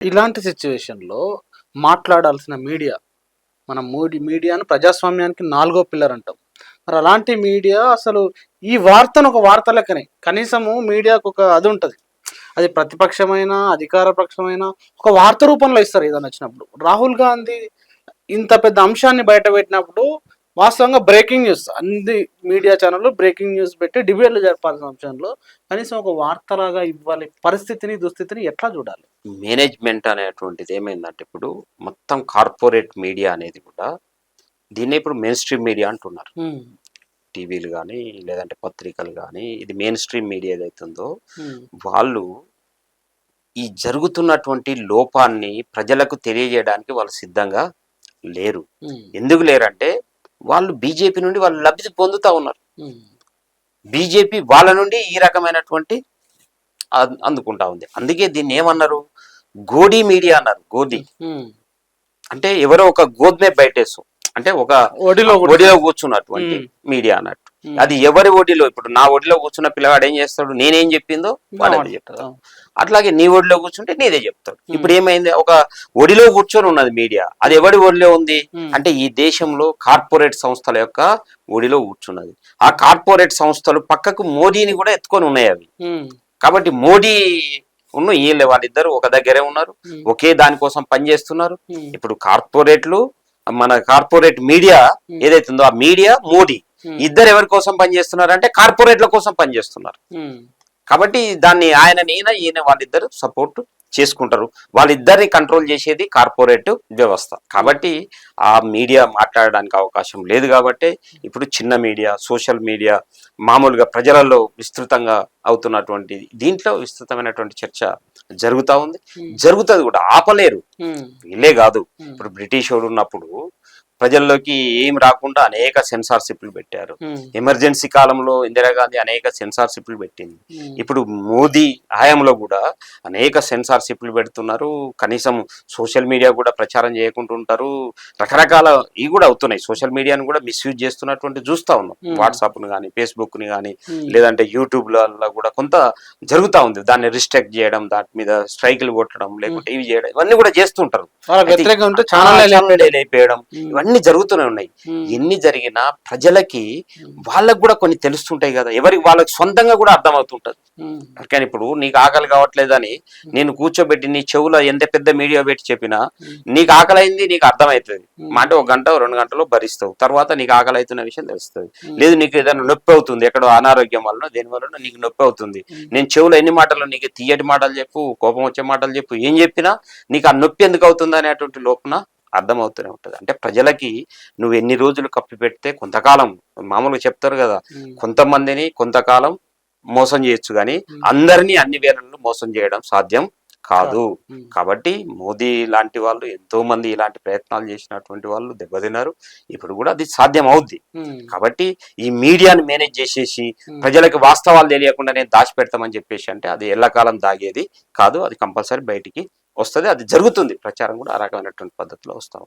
ఇలాంటి సిచ్యువేషన్లో మాట్లాడాల్సిన మీడియా మనం మూడి మీడియాను ప్రజాస్వామ్యానికి నాలుగో పిల్లర్ అంటాం. మరి అలాంటి మీడియా అసలు ఈ వార్తను ఒక వార్త లెక్కనే కనీసము మీడియాకు ఒక అది ఉంటుంది. అది ప్రతిపక్షమైన అధికార పక్షమైన ఒక వార్త రూపంలో ఇస్తారు ఏదైనా వచ్చినప్పుడు. రాహుల్ గాంధీ ఇంత పెద్ద అంశాన్ని బయట పెట్టినప్పుడు వాస్తవంగా బ్రేకింగ్ న్యూస్ అన్ని మీడియా ఛానళ్ళు బ్రేకింగ్ న్యూస్ పెట్టి డిబేట్లు జరపాల్సిన అంశంలో కనీసం ఒక వార్తలాగా ఇవ్వాలి పరిస్థితిని దుస్థితిని ఎట్లా చూడాలి? మేనేజ్మెంట్ అనేటువంటిది ఏమైందంటే ఇప్పుడు మొత్తం కార్పొరేట్ మీడియా అనేది కూడా దీన్నే ఇప్పుడు మెయిన్ స్ట్రీమ్ మీడియా అంటున్నారు. టీవీలు కానీ లేదంటే పత్రికలు కానీ ఇది మెయిన్ స్ట్రీమ్ మీడియా ఏదైతుందో వాళ్ళు ఈ జరుగుతున్నటువంటి లోపాన్ని ప్రజలకు తెలియజేయడానికి వాళ్ళు సిద్ధంగా లేరు. ఎందుకు లేరంటే వాళ్ళు బీజేపీ నుండి వాళ్ళు లబ్ధి పొందుతా ఉన్నారు. బీజేపీ వాళ్ళ నుండి ఈ రకమైనటువంటి అందుకుంటా ఉంది. అందుకే దీన్ని ఏమన్నారు? గోడీ మీడియా అన్నారు. గోధి అంటే ఎవరో ఒక గోధుమే బయటేసు అంటే ఒక ఒడిలో ఒడిలో కూర్చున్నటువంటి. మీడియా అన్నట్టు. అది ఎవరి ఒడిలో? ఇప్పుడు నా ఒడిలో కూర్చున్న పిల్లవాడు ఏం చేస్తాడు? నేనేం చెప్పిందో వాడు అదే చెప్తాడు. అట్లాగే నీ ఒడిలో కూర్చుంటే నీదే చెప్తాడు. ఇప్పుడు ఏమైంది? ఒక ఒడిలో కూర్చొని ఉన్నది మీడియా. అది ఎవడి ఒడిలో ఉంది. అంటే ఈ దేశంలో కార్పొరేట్ సంస్థల యొక్క ఒడిలో కూర్చున్నది. ఆ కార్పొరేట్ సంస్థలు పక్కకు మోడీని కూడా ఎత్తుకొని ఉన్నాయి అవి. కాబట్టి మోడీ ఉన్న వీళ్ళ వాళ్ళిద్దరు ఒక దగ్గరే ఉన్నారు. ఒకే దానికోసం పనిచేస్తున్నారు. ఇప్పుడు కార్పొరేట్లు మన కార్పొరేట్ మీడియా ఏదైతుందో ఆ మీడియా మోడీ ఇద్దరు ఎవరి కోసం పనిచేస్తున్నారు అంటే కార్పొరేట్ల కోసం పనిచేస్తున్నారు ఉమ్, కాబట్టి దాన్ని ఆయన ఈయన ఈయన వాళ్ళిద్దరు సపోర్ట్ చేసుకుంటారు. వాళ్ళిద్దరిని కంట్రోల్ చేసేది కార్పొరేట్ వ్యవస్థ. కాబట్టి ఆ మీడియా మాట్లాడడానికి అవకాశం లేదు కాబట్టి ఇప్పుడు చిన్న మీడియా సోషల్ మీడియా మామూలుగా ప్రజలలో విస్తృతంగా అవుతున్నటువంటి దీంట్లో విస్తృతమైనటువంటి చర్చ జరుగుతా ఉంది. ఉమ్, జరుగుతుంది కూడా. ఆపలేరు. వీళ్ళే కాదు. ఇప్పుడు బ్రిటిష్ వాడు ఉన్నప్పుడు ప్రజల్లోకి ఏం రాకుండా అనేక సెన్సార్షిప్లు పెట్టారు. ఎమర్జెన్సీ కాలంలో ఇందిరాగాంధీ అనేక సెన్సార్షిప్లు పెట్టింది. ఇప్పుడు మోదీ హయాంలో కూడా అనేక సెన్సార్షిప్లు పెడుతున్నారు. కనీసం సోషల్ మీడియా కూడా ప్రచారం చేయకుండా ఉంటారు. రకరకాల ఇవి కూడా అవుతున్నాయి. సోషల్ మీడియాను కూడా మిస్యూజ్ చేస్తున్నటువంటి చూస్తా ఉన్నాం. Hmm. వాట్సాప్ని కానీ ఫేస్బుక్ని కానీ లేదంటే యూట్యూబ్లలో కూడా కొంత జరుగుతా ఉంది. దాన్ని రిస్ట్రిక్ట్ చేయడం దాని మీద స్ట్రైకులు కొట్టడం లేకుంటే ఇవి చేయడం ఇవన్నీ కూడా చేస్తుంటారు వాళ్ళ ఇవన్నీ జరుగుతూనే ఉన్నాయి. ఎన్ని జరిగినా ప్రజలకి వాళ్ళకు కూడా కొన్ని తెలుస్తుంటాయి కదా. ఎవరికి వాళ్ళకి సొంతంగా కూడా అర్థమవుతుంటది. కానీ ఇప్పుడు నీకు ఆకలి కావట్లేదని నేను కూర్చోబెట్టి నీ చెవులో ఎంత పెద్ద మీడియా పెట్టి చెప్పినా నీకు ఆకలి అయింది నీకు అర్థమవుతుంది. అంటే ఒక గంట రెండు గంటలో భరిస్తావు. తర్వాత నీకు ఆకలి అవుతున్న విషయం తెలుస్తుంది. లేదు నీకు ఏదైనా నొప్పి అవుతుంది ఎక్కడో అనారోగ్యం వలన దేని వలన నీకు నొప్పి అవుతుంది. నేను చెవులో ఎన్ని మాటలు నీకు తీయటి మాటలు చెప్పు కోపం వచ్చే మాటలు చెప్పు ఏం చెప్పినా నీకు ఆ నొప్పి ఎందుకు అవుతుంది అనేటువంటి లోపల అర్థమవుతూనే ఉంటది. అంటే ప్రజలకి నువ్వు ఎన్ని రోజులు కప్పి పెడితే కొంతకాలం మామూలుగా చెప్తారు కదా కొంతమందిని కొంతకాలం మోసం చేయొచ్చు కానీ అందరినీ అన్ని వేళల్లో మోసం చేయడం సాధ్యం కాదు. కాబట్టి మోదీ లాంటి వాళ్ళు ఎంతో మంది ఇలాంటి ప్రయత్నాలు చేసినటువంటి వాళ్ళు దెబ్బతిన్నారు. ఇప్పుడు కూడా అది సాధ్యం అవుద్ది కాబట్టి ఈ మీడియాని మేనేజ్ చేసేసి ప్రజలకు వాస్తవాలు తెలియకుండా నేను దాచిపెడతామని చెప్పేసి అంటే అది ఎల్లకాలం దాగేది కాదు. అది కంపల్సరీ బయటికి వస్తుంది అది జరుగుతుంది. ప్రచారం కూడా ఆ రకమైనటువంటి పద్ధతిలో వస్తాం